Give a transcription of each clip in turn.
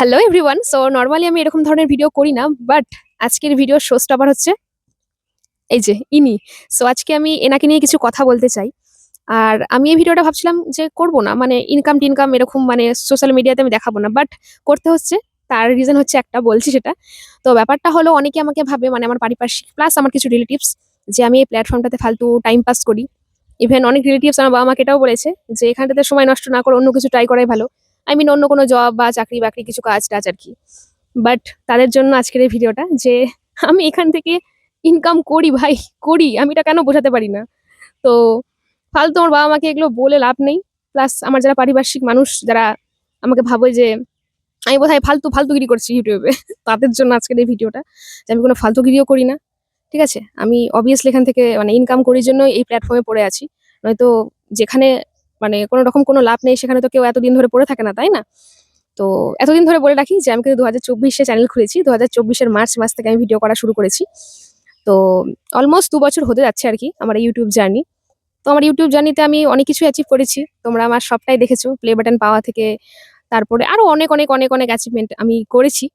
Hello everyone so normally আমি এরকম ধরনের ভিডিও করি না বাট আজকের ভিডিও শো স্টপার হচ্ছে এই যে ইনি। সো আজকে আমি এনাকে নিয়ে কিছু কথা বলতে চাই। আর আমি এই ভিডিওটা ভাবছিলাম যে করব না মানে ইনকাম টিনকাম এরকম মানে সোশ্যাল মিডিয়াতে আমি দেখাবো না বাট করতে হচ্ছে। তার রিজন হচ্ছে একটা, বলছি সেটা। তো ব্যাপারটা হলো, অনেকে আমাকে ভাবে মানে আমার পারিপার্শ্বিক প্লাস আমার কিছু রিলেটিভস যে আমি এই প্ল্যাটফর্মটাতে ফালতু টাইম পাস করি। ইভেন অনেক রিলেটিভস আমার বাবা মাকে এটাও বলেছে যে, এখানটাতে সময় নষ্ট না করে অন্য কিছু ট্রাই করাই ভালো। আই মিন অন্য কোনো জব বা চাকরি বাকরি কিছু কাজ টাজ আর কি। বাট তাদের জন্য আজকের এই ভিডিওটা যে আমি এখান থেকে ইনকাম করি ভাই, করি। আমি এটা কেন বোঝাতে পারি না? তো ফালতু আমার বাবা মাকে এগুলো বলে লাভ নেই। প্লাস আমার যারা পারিপার্শ্বিক মানুষ, যারা আমাকে ভাবে যে আমি বোধহয় ফালতু ফালতুগিরি করছি ইউটিউবে তাদের জন্য আজকের এই ভিডিওটা যে আমি কোনো ফালতুগিরিও করি না। ঠিক আছে? আমি অবভিয়াসলি এখান থেকে মানে ইনকাম করির জন্য এই প্ল্যাটফর্মে পড়ে আছি। নয়তো যেখানে মানে কোনো রকম কোনো লাভ নেই, সেখানে তো কেউ এতদিন ধরে পড়ে থাকে না, তাই না? তো এতদিন ধরে বলে রাখি যে, আমি কিন্তু দু হাজার চব্বিশে চ্যানেল খুলেছি দু হাজার চব্বিশের মার্চ মাস থেকে আমি ভিডিও করা শুরু করেছি। তো অলমোস্ট দু বছর হতে যাচ্ছে আর কি আমার ইউটিউব জার্নি তো আমার ইউটিউব জার্নিতে আমি অনেক কিছু অ্যাচিভ করেছি। তোমরা আমার সবটাই দেখেছ প্লে বাটন পাওয়া থেকে, তারপরে আরও অনেক অনেক অনেক অনেক অ্যাচিভমেন্ট আমি করেছি,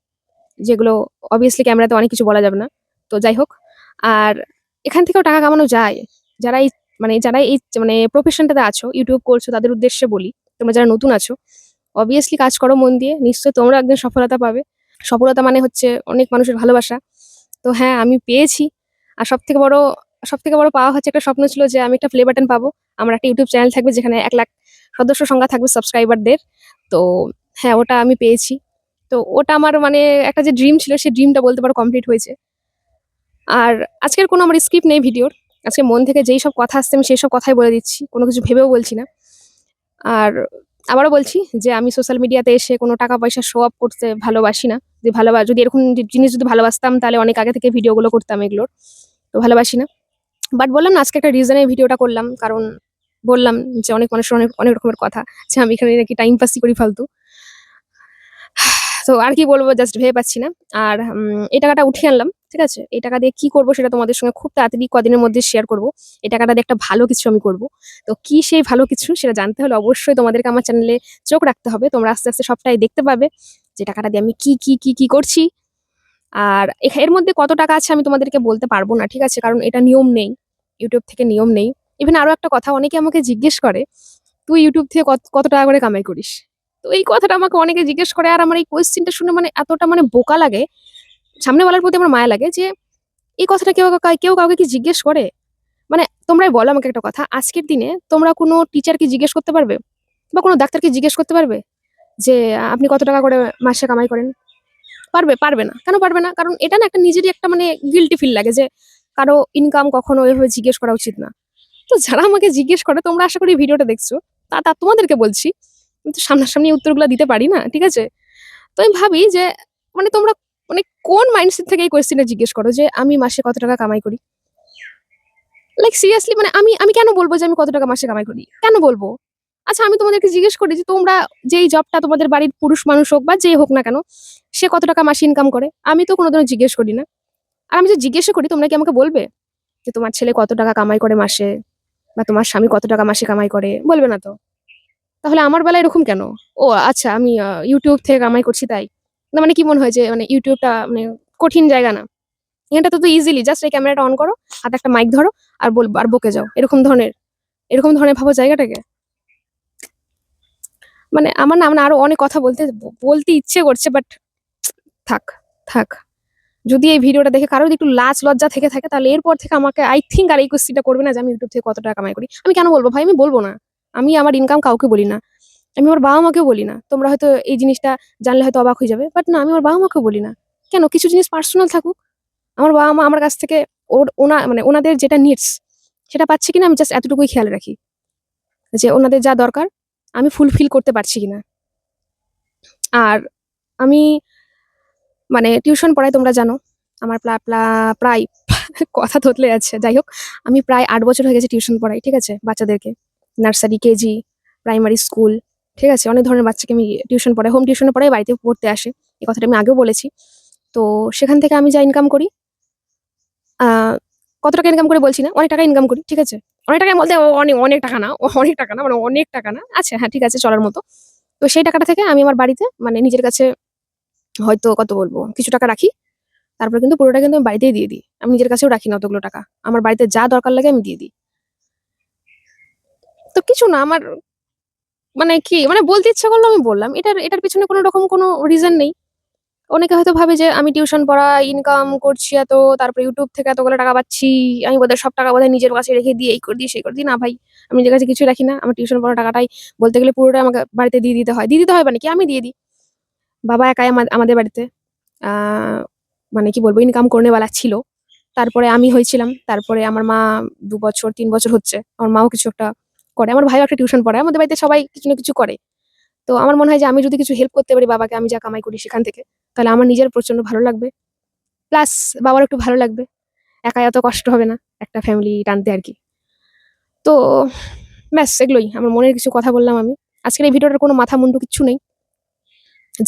যেগুলো অবভিয়াসলি ক্যামেরাতে অনেক কিছু বলা যাবে না। তো যাই হোক, আর এখান থেকেও টাকা কামানো যায়। যারা এই মানে যারা এই মানে প্রফেশনটাতে আছো ইউটিউব করছ, তাদের উদ্দেশ্যে বলি, তোমরা যারা নতুন আছো অবভিয়াসলি কাজ করো মন দিয়ে, নিশ্চয়ই তোমরা একদিন সফলতা পাবে। সফলতা মানে হচ্ছে অনেক মানুষের ভালোবাসা। তো হ্যাঁ আমি পেয়েছি। আর সব থেকে বড় সব থেকে বড় পাওয়া হচ্ছে একটা স্বপ্ন ছিল যে আমি একটা প্লে বাটন পাবো। আমার একটা ইউটিউব চ্যানেল থাকবে যেখানে এক লাখ সদস্য সংখ্যা থাকবে সাবস্ক্রাইবারদের তো হ্যাঁ ওটা আমি পেয়েছি। তো ওটা আমার মানে একটা যে ড্রিম ছিল সেই ড্রিমটা বলতে পারো কমপ্লিট হয়েছে। আর আজকের কোনো আমার স্ক্রিপ্ট নেই ভিডিওর আজকে মন থেকে যেই সব কথা আসছে আমি সেই সব কথাই বলে দিচ্ছি, কোনো কিছু ভেবেও বলছি না। আর আবারও বলছি যে আমি সোশ্যাল মিডিয়াতে এসে কোনো টাকা পয়সা শো আপ করতে ভালোবাসি না। যে ভালোবাস যদি এরকম জিনিস যদি ভালোবাসতাম তাহলে অনেক আগে থেকে ভিডিওগুলো করতাম এগুলোর, তো ভালোবাসি না। বাট বললাম না, আজকে একটা রিজনে ভিডিওটা করলাম, কারণ বললাম যে অনেক মানুষের অনেক অনেক রকমের কথা যে আমি এখানে নাকি টাইম পাসই করি ফালতু। তো আর কি বলব জাস্ট ভেবে পাচ্ছি না। আর এই টাকাটা উঠিয়ে আনলাম। ঠিক আছে? এই টাকা দিয়ে কি করব সেটা তোমাদের সঙ্গে খুব তাড়াতাড়ি কদিনের মধ্যে শেয়ার করব। এই টাকাটা দিয়ে একটা ভালো কিছু আমি করব। তো কি সেই ভালো কিছু সেটা জানতে হলে অবশ্যই তোমাদেরকে আমার চ্যানেলে চোখ রাখতে হবে। তোমরা আস্তে আস্তে সবটাই দেখতে পাবে যে টাকাটা দিয়ে আমি কি কি কি কি করছি। আর এর মধ্যে কত টাকা আছে আমি তোমাদেরকে বলতে পারব না, ঠিক আছে? কারণ এটা নিয়ম নেই ইউটিউব থেকে নিয়ম নেই। ইভেন আরও একটা কথা, অনেকে আমাকে জিজ্ঞেস করে, তুই ইউটিউব থেকে কত কত টাকা করে কামাই করিস? তো এই কথাটা আমাকে অনেকে জিজ্ঞেস করে, আর আমার এই কোয়েশ্চেনটা শুনে মানে এতটা মানে বোকা লাগে সামনে বলার প্রতি আমার মায়া লাগে যে, এই কথাটা কেউ কাউ- কেউ কাউকে কি জিজ্ঞেস করে? মানে তোমরাই বলো আমাকে একটা কথা, আজকের দিনে তোমরা কোনো টিচারকে জিজ্ঞেস করতে পারবে? বা কোনো ডাক্তারকে জিজ্ঞেস করতে পারবে? যে, আপনি কত টাকা করে মাসে কামাই করেন? পারবে পারবে না। কেন পারবে না? কারণ এটা না একটা নিজেরই একটা মানে গিলটি ফিল লাগে যে, কারও ইনকাম কখনো এভাবে জিজ্ঞেস করা উচিত না। তো যারা আমাকে জিজ্ঞেস করে, তোমরা আশা করি ভিডিওটা দেখছ, তা তা তোমাদেরকে বলছি। কিন্তু সামনাসামনি উত্তরগুলো দিতে পারি না, ঠিক আছে? তো আমি ভাবি যে মানে তোমরা মানে কোন মাইন্ডসেট থেকে এই কোয়েশ্চেনটা জিজ্ঞেস করো যে আমি মাসে কত টাকা কামাই করি? লাইক সিরিয়াসলি মানে আমি আমি কেন বলব যে আমি কত টাকা মাসে কামাই করি? কেন বলব? আচ্ছা আমি তোমাদেরকে জিজ্ঞেস করি যে তোমরা যেই জবটা তোমাদের বাড়ির পুরুষ মানুষ হোক বা যে হোক না কেন, সে কত টাকা মাসে ইনকাম করে? আমি তো কোনোদিনও জিজ্ঞেস করি না। আর আমি যে জিজ্ঞেস করি, তোমরা কি আমাকে বলবে? যে তোমার ছেলে কত টাকা কামাই করে মাসে? বা তোমার স্বামী কত টাকা মাসে কামাই করে? বলবে না তো। তাহলে আমার বেলা এরকম কেন? ও আচ্ছা আমি ইউটিউব থেকে কামাই করছি তাই। মানে কি মনে হয় যে মানে ইউটিউবটা মানে কঠিন জায়গা না। এটা তো ইজিলি জাস্ট এই ক্যামেরাটা অন করো, হাতে একটা মাইক ধরো, আর বলব আর বকে যাও, এরকম ধরনের এরকম ধরনের ভাবো জায়গাটাকে। মানে আমার না মানে আরও অনেক কথা বলতে বলতে ইচ্ছে করছে বাট থাক থাক। যদি এই ভিডিওটা দেখে কারোর একটু লাজ লজ্জা থেকে থাকে, তাহলে এরপর থেকে আমাকে আই থিঙ্ক আর এই কোশ্চিনটা করবে না যে আমি ইউটিউব থেকে কত টাকা কামাই করি। আমি কেন বলব ভাই? আমি বলব না। আমি আমার ইনকাম কাউকে বলি না। আমি আমার বাবা মাকেও বলি না। তোমরা হয়তো এই জিনিসটা জানলে হয়তো অবাক হয়ে যাবে বাট না, আমি আমার বাবা মাকেও বলি না। কেন? কিছু জিনিস পার্সোনাল থাকুক। আমার বাবা মা আমার কাছ থেকে ওর ওনা মানে ওনাদের যেটা নিডস সেটা পাচ্ছি কিনা আমি জাস্ট এতটুকুই খেয়াল রাখি। যে ওনাদের যা দরকার, আমি ফুলফিল করতে পারছি কিনা। আর আমি মানে টিউশন পড়াই তোমরা জানো, আমার প্রায় কথা থতলে আছে। যাই হোক, আমি প্রায় আট বছর হয়ে গেছে টিউশন পড়াই ঠিক আছে? বাচ্চাদেরকে। নার্সারি কেজি প্রাইমারি স্কুল ঠিক আছে? অনেক ধরনের বাচ্চাকে আমি টিউশন পড়াই হোম টিউশনে পড়াই, বাড়িতে পড়তে আসে। এই কথাটা আমি আগেও বলেছি। তো সেখান থেকে আমি যা ইনকাম করি কত টাকা ইনকাম করে বলছি না? অনেক টাকা ইনকাম করি, ঠিক আছে? অনেক টাকা বলতে অনেক অনেক টাকা না অনেক টাকা না মানে অনেক টাকা না। আচ্ছা হ্যাঁ ঠিক আছে, চলার মতো। তো সেই টাকাটা থেকে আমি আমার বাড়িতে মানে নিজের কাছে হয়তো কত বলব, কিছু টাকা রাখি। তারপরে কিন্তু পুরোটা কিন্তু আমি বাড়িতেই দিয়ে দিই। আমি নিজের কাছেও রাখি না অতগুলো টাকা। আমার বাড়িতে যা দরকার লাগে আমি দিয়ে দিই। তো কিছু না, আমার মানে কি মানে বলতে ইচ্ছা করল আমি বললাম। এটার এটার পিছনে কোনো রকম কোনো রিজন নেই। অনেকে হয়তো ভাবে যে আমি টিউশন পড়া ইনকাম করছি এত, তারপরে ইউটিউব থেকে এতগুলো টাকা পাচ্ছি, আমি বোধহয় সব টাকা বোধহয় নিজের কাছে রেখে দিই এই করে দিই, সেই করে দিই। না ভাই, আমি নিজের কাছে কিছু রাখি না। আমার টিউশন পড়া টাকাটাই বলতে গেলে পুরোটা আমাকে বাড়িতে দিয়ে দিতে হয়। দিয়ে দিতে হয় মানে কি? আমি দিয়ে দিই। বাবা একাই আমাদের বাড়িতে মানে কি বলব ইনকাম করনেওয়ালা ছিল। তারপরে আমি হয়েছিলাম। তারপরে আমার মা দু বছর, তিন বছর হচ্ছে। আমার মাও কিছু একটা করে। আমার ভাইও একটা টিউশন পড়ায়, আমাদের বাড়িতে সবাই কিছু না কিছু করে। তো আমার মনে হয় যে আমি যদি কিছু হেল্প করতে পারি বাবাকে, আমি যা কামাই করি সেখান থেকে, তাহলে আমার নিজের প্রচণ্ড ভালো লাগবে। প্লাস বাবার একটু ভালো লাগবে। একা এত কষ্ট হবে না, একটা ফ্যামিলি টানতে আর কি। তো ব্যাস, এগুলোই। আমার মনের কিছু কথা বললাম আমি। আজকের এই ভিডিওটার কোনো মাথা মুন্ডু কিচ্ছু নেই।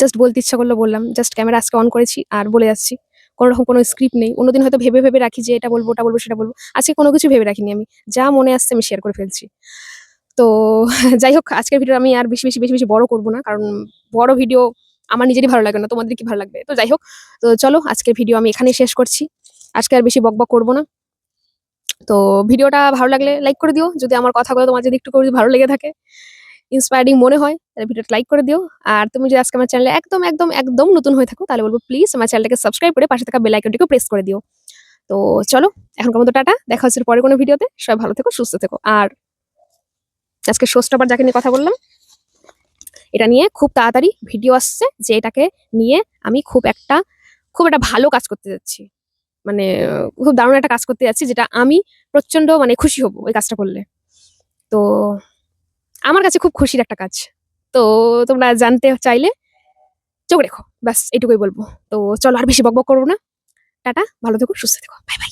জাস্ট বলতে ইচ্ছা করল বললাম। জাস্ট ক্যামেরা আজকে অন করেছি আর বলে যাচ্ছি। কোনো রকম কোনো স্ক্রিপ্ট নেই। অন্যদিন হয়তো ভেবে ভেবে রাখি যে এটা বলব, ওটা বলব, সেটা বলব। আজকে কোনো কিছু ভেবে রাখিনি আমি। যা মনে আসছে আমি শেয়ার করে ফেলছি। তো যাই হোক, আজকের ভিডিও আমি আর বেশি বেশি বেশি বেশি বড় করব না, কারণ বড় ভিডিও আমার নিজেরই ভালো লাগে না, তোমাদের কি ভালো লাগবে? তো যাই হোক, তো চলো, আজকের ভিডিও আমি এখানেই শেষ করছি। আজকে আর বেশি বকবক করব না। তো ভিডিওটা ভালো লাগলে লাইক করে দিও, যদি আমার কথাগুলো তোমার যদি একটু করে ভালো লেগে থাকে ইন্সপায়ারিং মনে হয়, তাহলে ভিডিওটা লাইক করে দিও। আর তুমি যদি আজকে আমার চ্যানেলে একদম একদম একদম নতুন হয়ে থাকো, তাহলে বলব প্লিজ আমার চ্যানেলটাকে সাবস্ক্রাইব করে পাশে থাকা বেল আইকনটিকে প্রেস করে দিও। তো চলো এখনকার মতো টাটা, দেখা হচ্ছে পরে কোনো ভিডিওতে সবাই ভালো থেকো, সুস্থ থেকো। আর আজকে শোস্টাবার যাকে নিয়ে কথা বললাম, এটা নিয়ে খুব তাড়াতাড়ি ভিডিও আসছে যে এটাকে নিয়ে আমি খুব একটা খুব একটা ভালো কাজ করতে যাচ্ছি। মানে খুব দারুণ একটা কাজ করতে যাচ্ছি যেটা আমি প্রচণ্ড মানে খুশি হব ওই কাজটা করলে। তো, আমার কাছে খুব খুশির একটা কাজ। তো, তোমরা জানতে চাইলে চোখ রেখো, ব্যাস এটুকুই বলব। তো চলো আর বেশি বকবক করব না। টাটা, ভালো থেকো, সুস্থ থেকো। Bye bye.